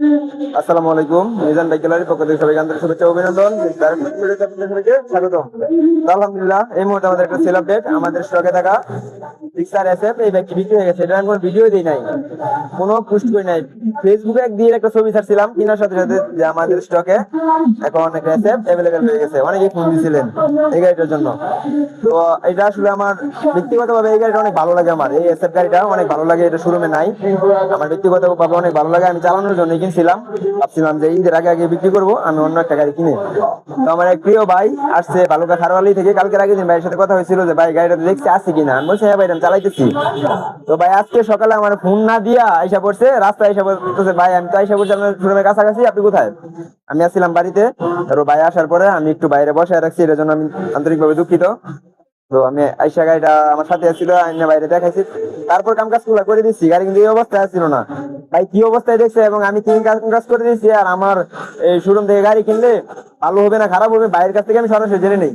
আসসালামু আলাইকুম মিজান বাইক গ্যালারির পক্ষ থেকে সবাইকে আন্তরিক শুভেচ্ছা অভিনন্দন। Direct Message ভিডিওতে আপনাদের সবাইকে স্বাগতম। তো আলহামদুলিল্লাহ, এই মুহূর্তে আমাদের একটা সেল আপডেট। আমাদের স্টকে থাকা এই ব্যাগটি বিক্রি হয়ে গেছে। এটা আমি কোনো ভিডিও দিই নাই। কোনো পোস্ট করি নাই। ফেসবুকে দিয়ে একটা ছবি ছাড়ছিলাম সাথে সাথে যে আমাদের স্টকে এখন অ্যাভেলেবেল হয়ে গেছে। অনেকেই ফোন দিয়েছিলেন এই গাড়িটার জন্য। তো এটা আসলে আমার ব্যক্তিগতভাবে এই গাড়িটা অনেক ভালো লাগে আমার। এই এসএফ গাড়িটা অনেক ভালো লাগে, এটা শোরুমে নাই। আমার ব্যক্তিগতভাবে অনেক ভালো লাগে, আমি চালানোর জন্য কিনছিলাম। ভাবছিলাম যে ঈদের আগে আগে বিক্রি করব, আমি অন্য একটা গাড়ি কিনে। তো আমার এক প্রিয় ভাই আসছে বালুকা খারওয়ালি থেকে, কালকের আগে দিন ভাইয়ের সাথে কথা হয়েছিল যে, ভাই, গাড়িটা দেখছি আছে কিনা? আমি বলছি হ্যাঁ ভাই চালাইতেছি। তো ভাই, আজকে সকালে আমার ফোন না দিয়া আইসা পড়ছে, রাস্তায় আইসা বলতেছে ভাই, আমি তো আইসা পড়ছি, আপনার শোরুমের কাছাকাছি। আপনি কোথায়? আমি আসছিলাম বাড়িতে। তো ভাই, আসার পরে আমি একটু বাইরে বসে রাখছি এটার জন্য আমি আন্তরিকভাবে দুঃখিত। তো আমি আইসা গাড়িটা আমার সাথে আসছিল, আইনা বাইরে দেখাইছি। তারপর কাম কাজগুলা করে দিচ্ছি, গাড়ি কিন্তু এই অবস্থায় আসছিল না। ভাই, কি অবস্থায় দেখছে এবং আমি কি কাম কাজ করে দিচ্ছি? আর আমার এই শোরুম থেকে গাড়ি কিনলে ভালো হবে না, খারাপ হবে? বাইরের কাছ থেকে আমি সরাসরি জেনে নেই।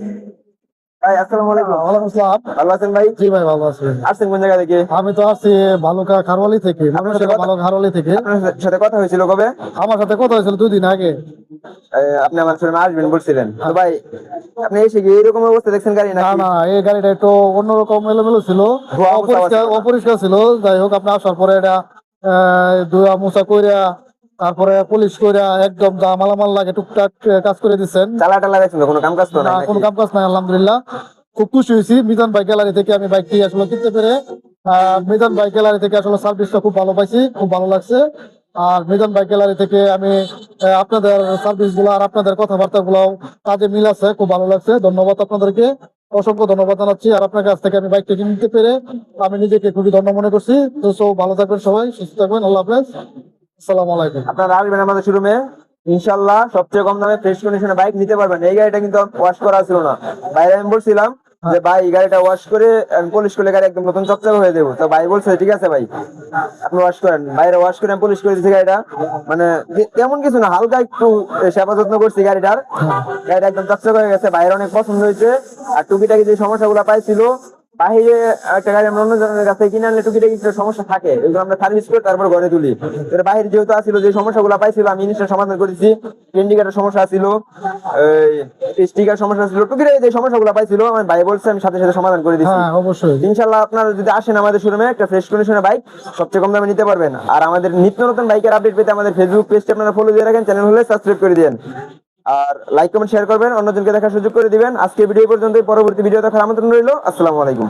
আসসালামু আলাইকুম। ওয়ালাইকুম আসসালাম। ভালো আছেন ভাই? জি ভাই ভালো আছি। আসছেন কোন জায়গা থেকে? আমি তো আসছি ভালুকা খারওয়ালি থেকে আপনার সাথে ময়মনসিংহ কথা- ভালুকা খারওয়ালি থেকে। আপনার সাথে কথা হয়েছিল কবে? আমার সাথে কথা হয়েছিল দুই দিন আগে। আপনি আমার শোরুমে আসবেন বলছিলেন। তো ভাই আপনি এসে গিয়ে এরকম অবস্থা দেখছেন গাড়ি না না এই গাড়িটা একটু অন্যরকম এলোমেলো ছিল। অপরিষ্কার ছিল না। অপরিষ্কার ছিল। যাই হোক আপনি আসার পরে এটা ধোয়া মোছা কইরা তারপরে পুলিশ কইরা একদম যা মালামাল লাগে টুকটাক কাজ করে দিচ্ছেন চালা টালা তো কোনো কাম কাজ তো না নাই কোনো কাম কাজ নাই আলহামদুলিল্লাহ। খুব খুশি হয়েছি। মিজান বাইক গ্যালারি থেকে আমি বাইকটি আসলে কিনতে পেরে। মিজান বাইক গ্যালারি থেকে আসলে সার্ভিসটা খুব ভালো পাইছি খুব ভালো লাগছে। আর মিজান বাইক গ্যালারি থেকে আমি আপনাদের সার্ভিসগুলো আর আপনাদের কথাবার্তা গুলো কাজে মিল আছে খুব ভালো লাগছে। ধন্যবাদ আপনাদেরকে। অসংখ্য ধন্যবাদ জানাচ্ছি। আর আপনার কাছ থেকে আমি বাইকটি কিনতে পেরে আমি নিজেকে খুবই ধন্য মনে করছি। তো সব ভালো থাকবেন সবাই সুস্থ থাকবেন। আল্লাহ হাফেজ। ঠিক আছে ভাই, আপনি ওয়াশ করেন। বাইরে ওয়াশ করে আমি গাড়িটা। মানে তেমন কিছু না, হালকা একটু সেবা যত্ন করছি গাড়িটার। গাড়িটা একদম চকচকে হয়ে গেছে, বাইরে অনেক পছন্দ হয়েছে। আর টুকিটাকি যে সমস্যাগুলো পাইছিল বাহিরে একটা গাড়ি আমরা অন্য জনের কাছে কিনে আনলে টুকিটাকি কিছু সমস্যা থাকে। এগুলো আমরা সার্ভিস করে তারপর ঘরে তুলি। বাহিরে যেহেতু আসছিল যে সমস্যাগুলো পাইছিল আমি জিনিসটা সমাধান করেছি। ইন্ডিকেটার সমস্যা ছিল স্টিকার সমস্যা ছিল টুকিটাকি যে সমস্যাগুলো পাইছিল আমার ভাই বলছে আমি সাথে সাথে সমাধান করে দিচ্ছি হ্যাঁ অবশ্যই। ইনশাল্লাহ আপনারা যদি আসেন আমাদের শোরুমে একটা ফ্রেশ কন্ডিশনের বাইক সবচেয়ে কম দামে নিতে পারবেন। আর আমাদের নিত্য নতুন বাইকের আপডেট পেতে আমাদের ফেসবুক পেজটি আপনারা ফলো দিয়ে রাখেন চ্যানেল হলে সাবস্ক্রাইব করে দিন আর লাইক কমেন্ট শেয়ার করবেন, অন্যজনকে দেখার সুযোগ করে দিবেন। আজকে ভিডিও পর্যন্ত পরবর্তী ভিডিও দেখার আমন্ত্রণ রইল। আসসালামু আলাইকুম।